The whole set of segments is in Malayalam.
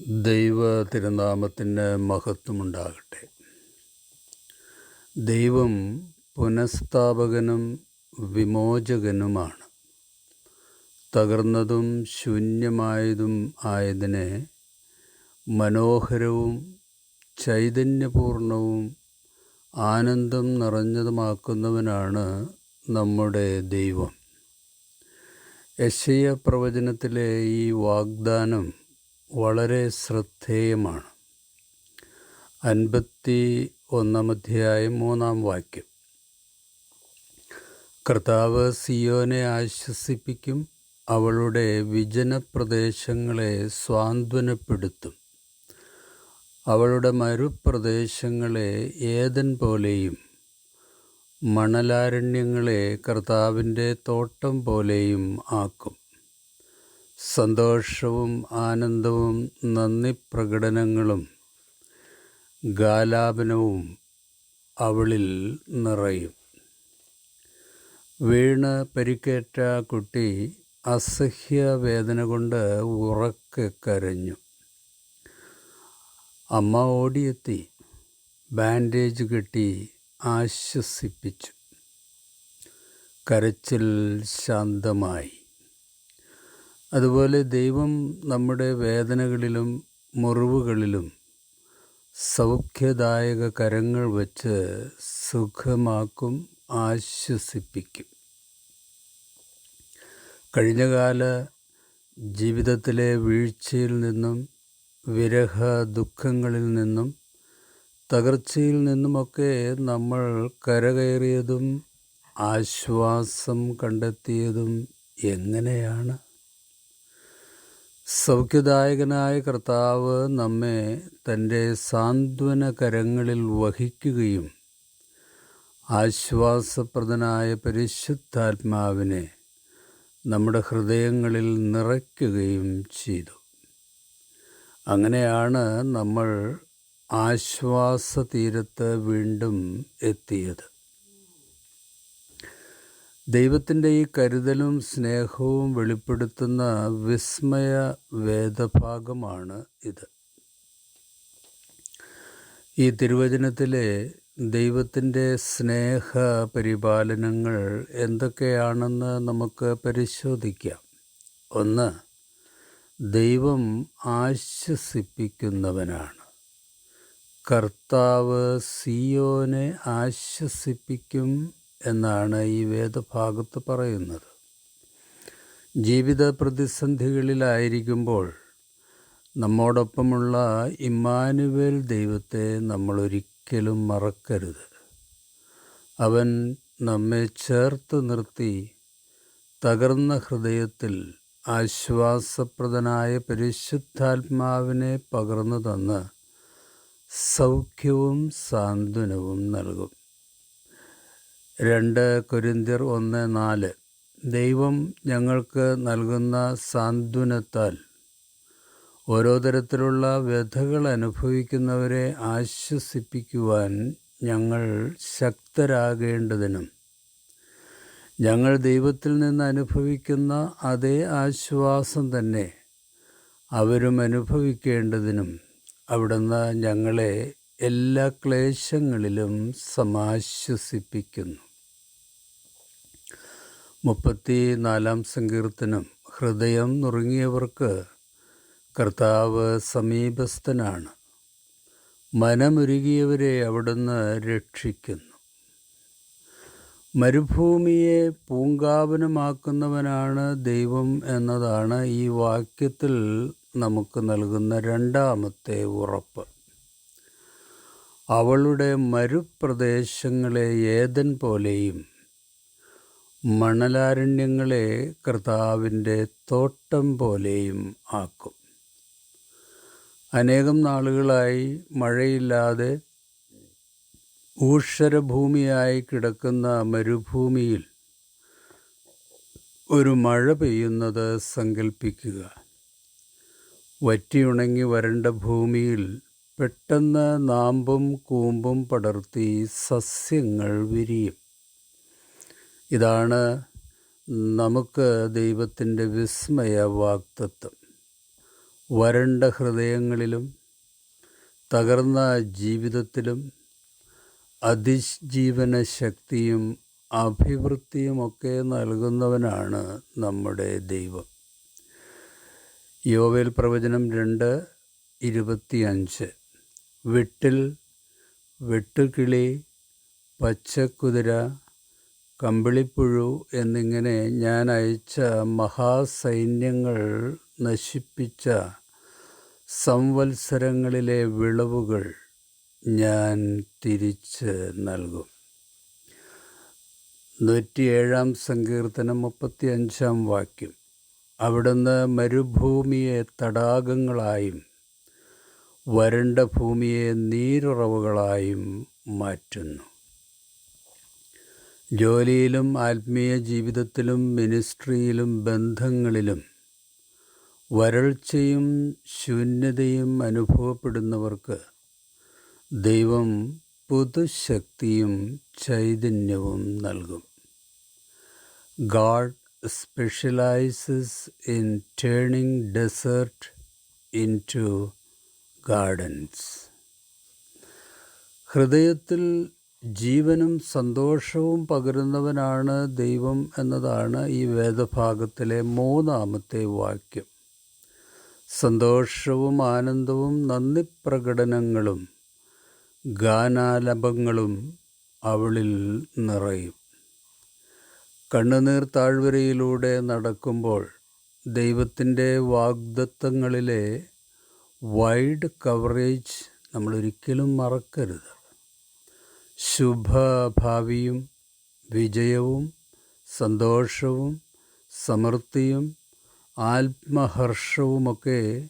ദൈവ തിരുനാമത്തിന് മഹത്വമുണ്ടാകട്ടെ. ദൈവം പുനഃസ്ഥാപകനും വിമോചകനുമാണ്. തകർന്നതും ശൂന്യമായതും ആയതിനെ മനോഹരവും ചൈതന്യപൂർണവും ആനന്ദം നിറഞ്ഞതുമാക്കുന്നവനാണ് നമ്മുടെ ദൈവം. യശയ പ്രവചനത്തിലെ ഈ വാഗ്ദാനം വളരെ ശ്രദ്ധേയമാണ്. അൻപത്തി ഒന്നാം അധ്യായം മൂന്നാം വാക്യം. കർത്താവ് സിയോനെ ആശ്വസിപ്പിക്കും അവളുടെ വിജനപ്രദേശങ്ങളെ സ്വാന്തനപ്പെടുത്തും. അവളുടെ മരുപ്രദേശങ്ങളെ ഏതൻ പോലെയും മണലാരണ്യങ്ങളെ കർത്താവിന്റെ തോട്ടം പോലെയും ആക്കും. സന്തോഷവും ആനന്ദവും നന്ദി പ്രകടനങ്ങളും ഗാലാപനവും അവളിൽ നിറയും. വീണ് പരിക്കേറ്റ കുട്ടി അസഹ്യ വേദന കൊണ്ട് ഉറക്കെ കരഞ്ഞു. അമ്മ ഓടിയെത്തി. ബാൻഡേജ് കെട്ടി ആശ്വസിപ്പിച്ചു. കരച്ചിൽ ശാന്തമായി. അതുപോലെ ദൈവം നമ്മുടെ വേദനകളിലും മുറിവുകളിലും സൗഖ്യദായക കരങ്ങൾ വച്ച് സുഖമാക്കും ആശ്വസിപ്പിക്കും. കഴിഞ്ഞകാല ജീവിതത്തിലെ വീഴ്ചയിൽ നിന്നും വിരഹ ദുഃഖങ്ങളിൽ നിന്നും തകർച്ചയിൽ നിന്നുമൊക്കെ നമ്മൾ കരകയറിയതും ആശ്വാസം കണ്ടെത്തിയതും എങ്ങനെയാണ്? സൗഖ്യദായകനായ കർത്താവ് നമ്മെ തന്റെ സാന്ത്വന കരങ്ങളിൽ വഹിക്കുകയും ആശ്വാസപ്രദനായ പരിശുദ്ധാത്മാവിനെ നമ്മുടെ ഹൃദയങ്ങളിൽ നിറയ്ക്കുകയും ചെയ്തു. അങ്ങനെയാണ് നമ്മൾ ആശ്വാസ തീരത്ത് വീണ്ടും എത്തിയത്. ദൈവത്തിന്റെ ഈ കരുതലും സ്നേഹവും വെളിപ്പെടുത്തുന്ന വിസ്മയ വേദഭാഗമാണ് ഇത്. ഈ തിരുവചനത്തിലെ ദൈവത്തിന്റെ സ്നേഹ പരിപാലനങ്ങൾ എന്തൊക്കെയാണെന്ന് നമുക്ക് പരിശോധിക്കാം. ഒന്ന് ദൈവം ആശ്വസിപ്പിക്കുന്നവനാണ്. കർത്താവ് സിയോനെ ആശ്വസിപ്പിക്കും എന്നാണ് ഈ വേദഭാഗത്ത് പറയുന്നത്. ജീവിത പ്രതിസന്ധികളിലായിരിക്കുമ്പോൾ നമ്മോടൊപ്പമുള്ള ഇമ്മാനുവേൽ ദൈവത്തെ നമ്മൾ ഒരിക്കലും മറക്കരുത്. അവൻ നമ്മെ ചേർത്ത് നിർത്തി തകർന്ന ഹൃദയത്തിൽ ആശ്വാസപ്രദനായ പരിശുദ്ധാത്മാവിനെ പകർന്നു തന്ന് സൗഖ്യവും സാന്ത്വനവും നൽകും. രണ്ട് കൊരിന്തിയർ ഒന്ന് നാല്. ദൈവം ഞങ്ങൾക്ക് നൽകുന്ന സാന്ത്വനത്താൽ ഓരോ തരത്തിലുള്ള വ്യഥകൾ അനുഭവിക്കുന്നവരെ ആശ്വസിപ്പിക്കുവാൻ ഞങ്ങൾ ശക്തരാകേണ്ടതിനും ഞങ്ങൾ ദൈവത്തിൽ നിന്ന് അനുഭവിക്കുന്ന അതേ ആശ്വാസം തന്നെ അവരും അനുഭവിക്കേണ്ടതിനും അവിടുന്ന് ഞങ്ങളെ എല്ലാ ക്ലേശങ്ങളിലും സമാശ്വസിപ്പിക്കുന്നു. മുപ്പത്തി നാലാം സങ്കീർത്തനം. ഹൃദയം നുറുങ്ങിയവർക്ക് കർത്താവ് സമീപസ്ഥനാണ്. മനമുരുകിയവരെ അവിടുന്ന് രക്ഷിക്കുന്നു. മരുഭൂമിയെ പൂങ്കാവനമാക്കുന്നവനാണ് ദൈവം എന്നതാണ് ഈ വാക്യത്തിൽ നമുക്ക് നൽകുന്ന രണ്ടാമത്തെ ഉറപ്പ്. അവളുടെ മരുപ്രദേശങ്ങളെ ഏതൻ പോലെയും മണലാരണ്യങ്ങളെ കർത്താവിന്റെ തോട്ടം പോലെയും ആക്കും. അനേകം നാളുകളായി മഴയില്ലാതെ ഊഷരഭൂമിയായി കിടക്കുന്ന മരുഭൂമിയിൽ ഒരു മഴ പെയ്യുന്നത് സങ്കൽപ്പിക്കുക. വറ്റിയുണങ്ങി വരണ്ട ഭൂമിയിൽ പെട്ടെന്ന് നാമ്പും കൂമ്പും പടർത്തി സസ്യങ്ങൾ വിരിയും. ഇതാണ് നമുക്ക് ദൈവത്തിന്റെ വിസ്മയ വാക്തത്വം വരണ്ട ഹൃദയങ്ങളിലും തകർന്ന ജീവിതത്തിലും അതിജീവന ശക്തിയും അഭിവൃദ്ധിയുമൊക്കെ നൽകുന്നവനാണ് നമ്മുടെ ദൈവം. യോവേൽ പ്രവചനം രണ്ട് ഇരുപത്തിയഞ്ച്. വിട്ടിൽ വെട്ടുകിളി പച്ചക്കുതിര കമ്പിളിപ്പുഴു എന്നിങ്ങനെ ഞാൻ അയച്ച മഹാസൈന്യങ്ങൾ നശിപ്പിച്ച സംവത്സരങ്ങളിലെ വിളവുകൾ ഞാൻ തിരിച്ച് നൽകും. നൂറ്റിയേഴാം സങ്കീർത്തനം മുപ്പത്തിയഞ്ചാം വാക്യം. അവിടുന്ന് മരുഭൂമിയെ തടാകങ്ങളായും വരണ്ട ഭൂമിയെ നീരുറവുകളായും മാറ്റുന്നു. ജോലിയിലും ആത്മീയ ജീവിതത്തിലും മിനിസ്ട്രിയിലും ബന്ധങ്ങളിലും വരൾച്ചയും ശൂന്യതയും അനുഭവപ്പെടുന്നവർക്ക് ദൈവം പുതുശക്തിയും ചൈതന്യവും നൽകും. God specializes in turning desert into gardens. ഹൃദയത്തിൽ ജീവനും സന്തോഷവും പകരുന്നവനാണ് ദൈവം എന്നതാണ് ഈ വേദഭാഗത്തിലെ മൂന്നാമത്തെ വാക്യം. സന്തോഷവും ആനന്ദവും നന്ദി പ്രകടനങ്ങളും ഗാനാലപങ്ങളും അവളിൽ നിറയും. കണ്ണുനീർ താഴ്വരയിലൂടെ നടക്കുമ്പോൾ ദൈവത്തിന്റെ വാഗ്ദത്തങ്ങളിലെ വൈഡ് കവറേജ് നമ്മൾ ഒരിക്കലും മറക്കരുത്. ശുഭഭാവിയും വിജയവും സന്തോഷവും സമൃദ്ധിയും ആത്മഹർഷവുമൊക്കെ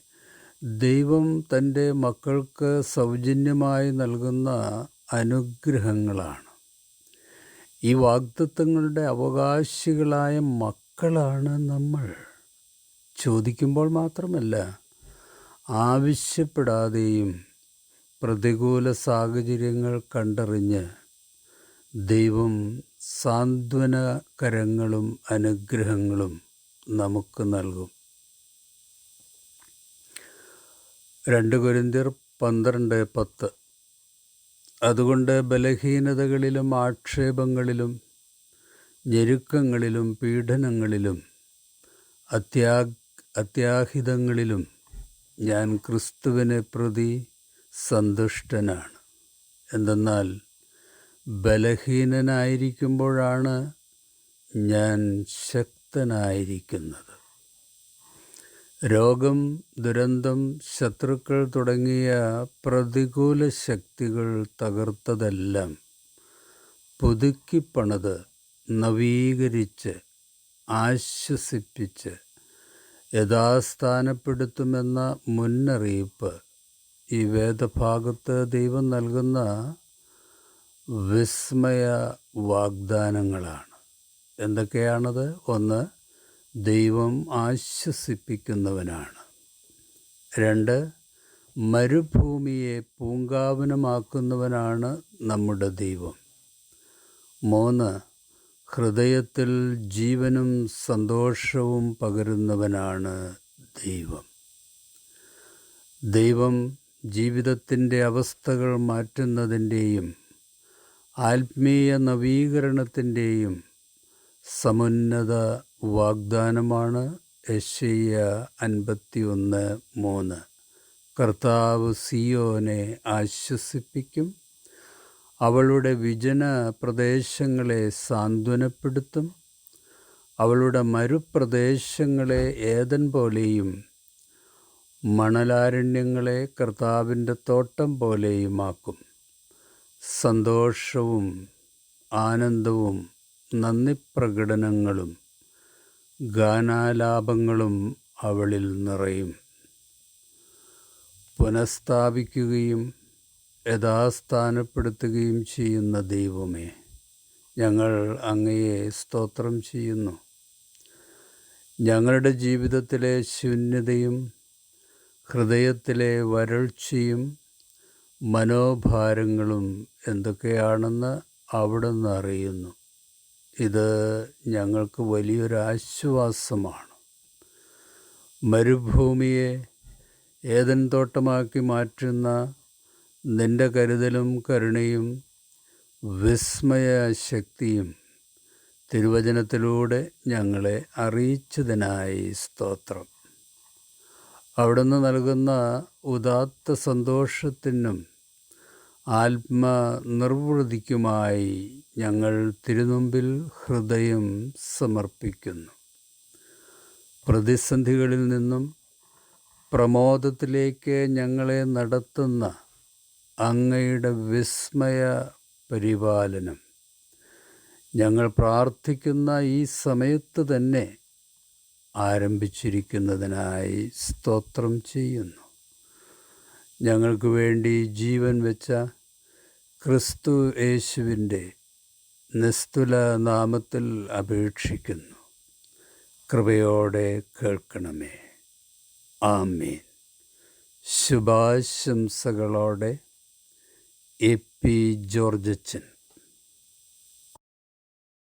ദൈവം തന്റെ മക്കൾക്ക് സൗജന്യമായി നൽകുന്ന അനുഗ്രഹങ്ങളാണ്. ഈ വാഗ്ദത്വങ്ങളുടെ അവകാശികളായ മക്കളാണ് നമ്മൾ. ചോദിക്കുമ്പോൾ മാത്രമല്ല ആവശ്യപ്പെടാതെയും പ്രതികൂല സാഹചര്യങ്ങൾ കണ്ടറിഞ്ഞ് ദൈവം സാന്ത്വനകരങ്ങളും അനുഗ്രഹങ്ങളും നമുക്ക് നൽകും. രണ്ട് കുരിന്തിർ പന്ത്രണ്ട് പത്ത്. അതുകൊണ്ട് ബലഹീനതകളിലും ആക്ഷേപങ്ങളിലും ഞെരുക്കങ്ങളിലും പീഡനങ്ങളിലും അത്യാ അത്യാഹിതങ്ങളിലും ഞാൻ ക്രിസ്തുവിനെ പ്രതി സന്തുഷ്ടനാണ്. എന്തെന്നാൽ ബലഹീനനായിരിക്കുമ്പോഴാണ് ഞാൻ ശക്തനായിരിക്കുന്നത്. രോഗം ദുരന്തം ശത്രുക്കൾ തുടങ്ങിയ പ്രതികൂല ശക്തികൾ തകർത്തതെല്ലാം പുതുക്കിപ്പണത് നവീകരിച്ച് ആശ്വസിപ്പിച്ച് യഥാസ്ഥാനപ്പെടുത്തുമെന്ന മുന്നറിയിപ്പ് ഈ വേദഭാഗത്ത് ദൈവം നൽകുന്ന വിസ്മയ വാഗ്ദാനങ്ങളാണ്. എന്തൊക്കെയാണത്? ഒന്ന് ദൈവം ആശ്വസിപ്പിക്കുന്നവനാണ്. രണ്ട് മരുഭൂമിയെ പൂങ്കാവനമാക്കുന്നവനാണ് നമ്മുടെ ദൈവം. മൂന്ന് ഹൃദയത്തിൽ ജീവനും സന്തോഷവും പകരുന്നവനാണ് ദൈവം. ദൈവം ജീവിതത്തിന്റെ അവസ്ഥകൾ മാറ്റുന്നതിന്റെയും ആത്മീയ നവീകരണത്തിന്റെയും സമുന്നത വാഗ്ദാനമാണ് യശയ്യ അൻപത്തി ഒന്ന് മൂന്ന്. കർത്താവ് സിയോനെ ആശ്വസിപ്പിക്കും. അവളുടെ വിജന പ്രദേശങ്ങളെ സാന്ത്വനപ്പെടുത്തും. അവളുടെ മരുപ്രദേശങ്ങളെ ഏതൻ പോലെയും മണലാരണ്യങ്ങളെ കർത്താവിന്റെ തോട്ടം പോലെയുമാക്കും. സന്തോഷവും ആനന്ദവും നന്ദിപ്രകടനങ്ങളും ഗാനാലാപങ്ങളും അവളിൽ നിറയും. പുനഃസ്ഥാപിക്കുകയും യഥാസ്ഥാനപ്പെടുത്തുകയും ചെയ്യുന്ന ദൈവമേ ഞങ്ങൾ അങ്ങയെ സ്തോത്രം ചെയ്യുന്നു. ഞങ്ങളുടെ ജീവിതത്തിലെ ശൂന്യതയും ഹൃദയത്തിലെ വരൾച്ചയും മനോഭാരങ്ങളും എന്തൊക്കെയാണെന്ന് അവിടുന്ന് അറിയുന്നു. ഇത് ഞങ്ങൾക്ക് വലിയൊരു ആശ്വാസമാണ്. മരുഭൂമിയെ ഏതൻ തോട്ടമാക്കി മാറ്റുന്ന നിന്റെ കരുതലും കരുണയും വിസ്മയ ശക്തിയും തിരുവചനത്തിലൂടെ ഞങ്ങളെ അറിയിച്ചതിനായി സ്തോത്രം. അവിടുന്ന് നൽകുന്ന ഉദാത്ത സന്തോഷത്തിനും ആത്മനിർവൃതിക്കുമായി ഞങ്ങൾ തിരുനുമ്പിൽ ഹൃദയം സമർപ്പിക്കുന്നു. പ്രതിസന്ധികളിൽ നിന്നും പ്രമോദത്തിലേക്ക് ഞങ്ങളെ നടത്തുന്ന അങ്ങയുടെ വിസ്മയ പരിപാലനം. ഞങ്ങൾ പ്രാർത്ഥിക്കുന്ന ഈ സമയത്ത് തന്നെ ആരംഭിച്ചിരിക്കുന്നതിനായി സ്തോത്രം ചെയ്യുന്നു. ഞങ്ങൾക്ക് വേണ്ടി ജീവൻ വെച്ച ക്രിസ്തു യേശുവിന്റെ നിസ്തുല നാമത്തിൽ അപേക്ഷിക്കുന്നു. കൃപയോടെ കേൾക്കണമേ. ആമീൻ. ശുഭാശംസകളോടെ എ പി ജോർജച്ചൻ